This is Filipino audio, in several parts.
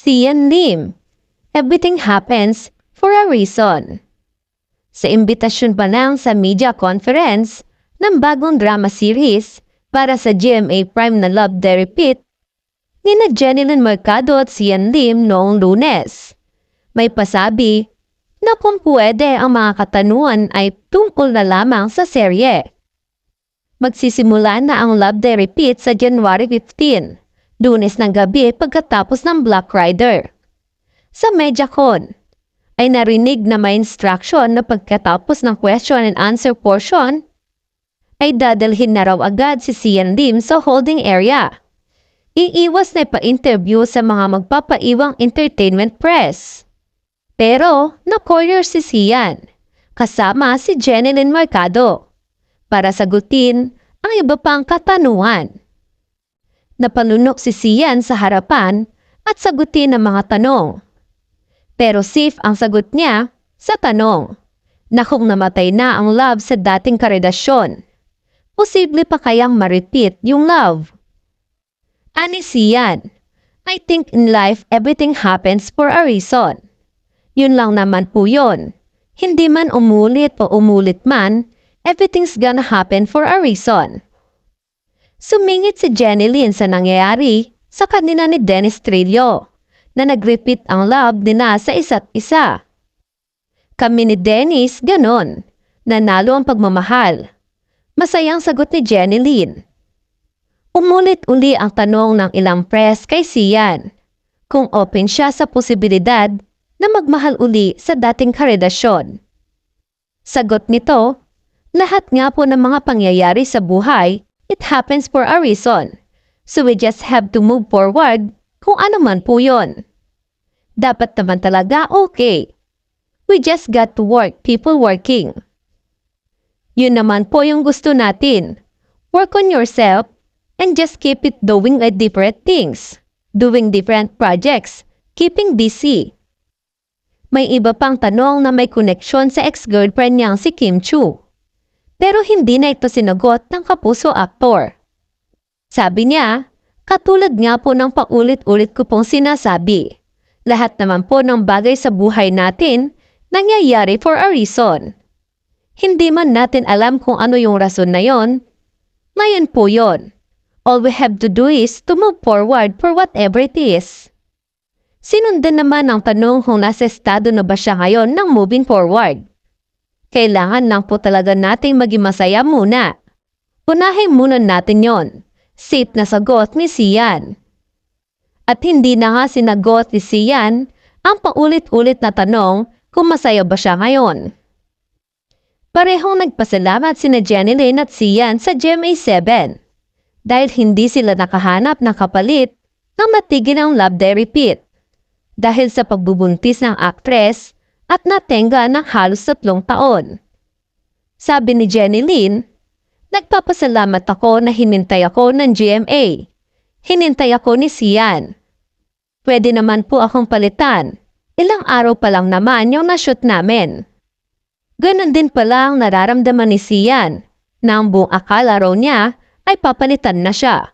Sian Lim. Everything happens for a reason. Sa imbitasyon pa lang sa media conference ng bagong drama series para sa GMA Prime na Love the Repeat, nina Jenilyn Mercado at Sian Lim noong lunes. May pasabi na kung pwede ang mga katanungan ay tungkol na lamang sa serye. Magsisimula na ang Love the Repeat sa January 15, lunes ng gabi pagkatapos ng Black Rider. Sa MediaCon, ay narinig na may instruction na pagkatapos ng question and answer portion, ay dadalhin na raw agad si Sian Lim sa holding area. Iiwas na pa-interview sa mga magpapaiwang entertainment press. Pero na-corner si Sian, kasama si Jenilyn Mercado, para sagutin ang iba pang katanungan. Napalunok si Sian sa harapan at sagutin ang mga tanong. Pero safe ang sagot niya sa tanong na kung namatay na ang love sa dating karedasyon, posible pa kayang ma-repeat yung love? Ani Sian, I think in life everything happens for a reason. Yun lang naman po yun. Hindi man umulit o umulit man, everything's gonna happen for a reason. Sumingit si Jenny Lynn sa nangyayari sa kanina ni Dennis Trillo na nag-repeat ang love nila sa isa't isa. Kami ni Dennis ganon, nanalo ang pagmamahal. Masayang sagot ni Jenny Lynn. Umulit uli ang tanong ng ilang press kay Sian kung open siya sa posibilidad na magmahal uli sa dating karedasyon. Sagot nito, lahat nga po ng mga pangyayari sa buhay, it happens for a reason. So we just have to move forward kung ano man po yon. Dapat naman talaga okay. We just got to work, people working. Yun naman po yung gusto natin. Work on yourself and just keep it doing a different things. Doing different projects. Keeping busy. May iba pang tanong na may koneksyon sa ex-girlfriend niyang si Kim Chu. Pero hindi na ito sinagot ng kapuso aktor. Sabi niya, katulad nga po ng paulit-ulit ko pong sinasabi. Lahat naman po ng bagay sa buhay natin nangyayari for a reason. Hindi man natin alam kung ano yung rason na yon. Ngayon po yon. All we have to do is to move forward for whatever it is. Sinundan naman ang tanong kung nasa estado na ba siya ngayon ng moving forward. Kailangan lang po talaga nating maging masaya muna. Unahin muna natin yon. Safe na sagot ni Sian. At hindi na nga sinagot ni Sian ang paulit-ulit na tanong kung masaya ba siya ngayon. Parehong nagpasalamat sina Jenny Lynn at Sian sa GMA7 dahil hindi sila nakahanap ng kapalit nang matigil ang love they repeat dahil sa pagbubuntis ng aktres at natenga ng halos tatlong taon. Sabi ni Jenny Lynn, Nagpapasalamat ako na hinintay ako ng GMA. Hinintay ako ni Sian. Pwede naman po akong palitan. Ilang araw pa lang naman yung nashoot namin. Ganon din pala ang nararamdaman ni Sian na ang buong akala raw niya ay papalitan na siya.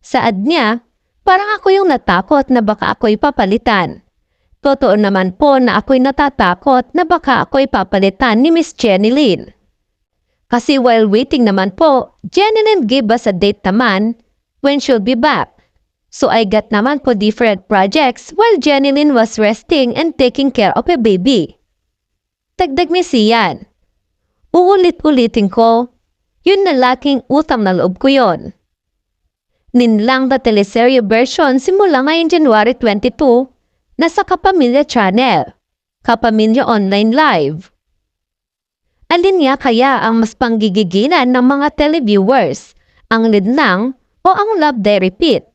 Saad niya, parang ako yung natakot na baka ako'y papalitan. Totoo naman po na ako'y natatakot na baka ako'y papalitan ni Miss Jenny Lynn. Kasi while waiting naman po, Jenny Lynn gave us a date naman when she'll be back. So I got naman po different projects while Jenny Lynn was resting and taking care of a baby. Tagdag ni Sian. Uulit-ulitin ko, yun na laking utang na loob ko yon. Ninlang na teleserye version simula ngayon January 22 na sa Kapamilya Channel, Kapamilya Online Live. Alin nga kaya ang mas panggigigilan ng mga televiewers, ang linlang o ang love they repeat?